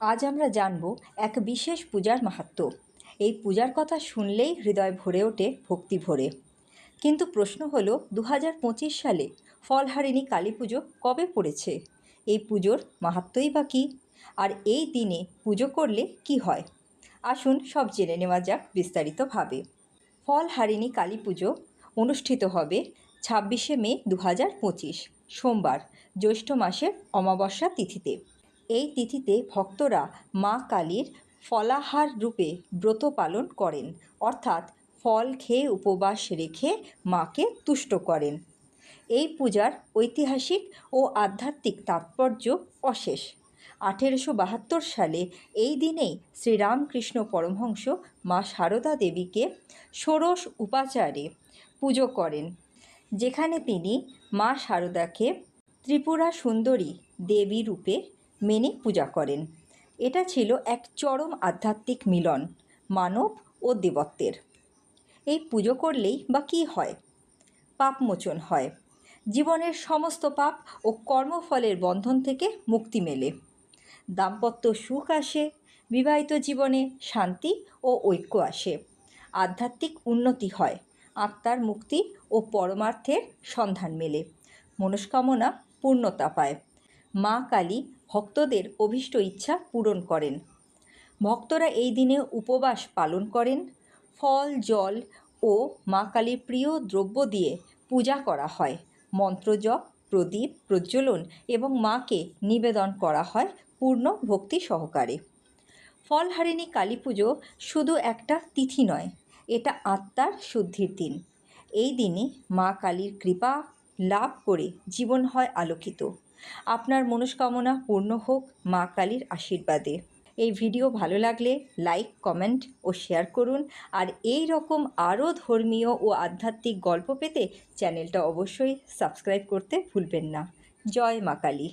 আজ আমরা জানব এক বিশেষ পূজার মাহাত্ম্য এই পূজার কথা শুনলেই হৃদয় ভরে ওঠে ভক্তি ভরে। কিন্তু প্রশ্ন হলো দু সালে ফলহারিণী কালী পুজো কবে পড়েছে? এই পুজোর মাহাত্ম্যই বা কী? আর এই দিনে পুজো করলে কি হয়? আসুন সব জেনে নেওয়া যাক বিস্তারিতভাবে। ফলহারিণী কালী পুজো অনুষ্ঠিত হবে ছাব্বিশে মে দু হাজার পঁচিশ, সোমবার, জ্যৈষ্ঠ মাসের অমাবস্যা তিথিতে। এই তিথিতে ভক্তরা মা কালীর ফলাহার রূপে ব্রত পালন করেন। অর্থাৎ ফল খেয়ে উপবাস রেখে মাকে তুষ্ট করেন। এই পূজার ঐতিহাসিক ও আধ্যাত্মিক তাৎপর্য অশেষ। আঠেরোশো বাহাত্তর সালে এই দিনেই শ্রীরামকৃষ্ণ পরমহংস মা সারদা দেবীকে ষোড়শ উপাচারে পুজো করেন, যেখানে তিনি মা সারদাকে ত্রিপুরা সুন্দরী দেবী রূপে মেনে পূজা করেন। এটা ছিল এক চরম আধ্যাত্মিক মিলন মানব ও দেবত্বের। এই পুজো করলেই বা কী হয়? পাপমোচন হয়। জীবনের সমস্ত পাপ ও কর্মফলের বন্ধন থেকে মুক্তি মেলে। দাম্পত্য সুখ আসে, বিবাহিত জীবনে শান্তি ও ঐক্য আসে। আধ্যাত্মিক উন্নতি হয়, আত্মার মুক্তি ও পরমার্থের সন্ধান মেলে। মনস্কামনা পূর্ণতা পায়। মা কালী ভক্তদের অভীষ্ট ইচ্ছা পূরণ করেন। ভক্তরা এই দিনে উপবাস পালন করেন, ফল, জল ও মা কালীর প্রিয় দ্রব্য দিয়ে পূজা করা হয় মন্ত্রজপ প্রদীপ প্রজ্বলন এবং মাকে নিবেদন করা হয় পূর্ণ ভক্তি সহকারে। ফলহারিণী কালী পুজো শুধু একটা তিথি নয়, এটা আত্মার শুদ্ধির দিন। এই দিনে মা কালীর কৃপা লাভ করে জীবন হয় আলোকিত। আপনার মনস্কামনা পূর্ণ হোক মা কালীর আশীর্বাদে। এই ভিডিও ভালো লাগলে লাইক, কমেন্ট ও শেয়ার করুন। আর এই রকম আরও ধর্মীয় ও আধ্যাত্মিক গল্প পেতে চ্যানেলটা অবশ্যই সাবস্ক্রাইব করতে ভুলবেন না। জয় মা কালী।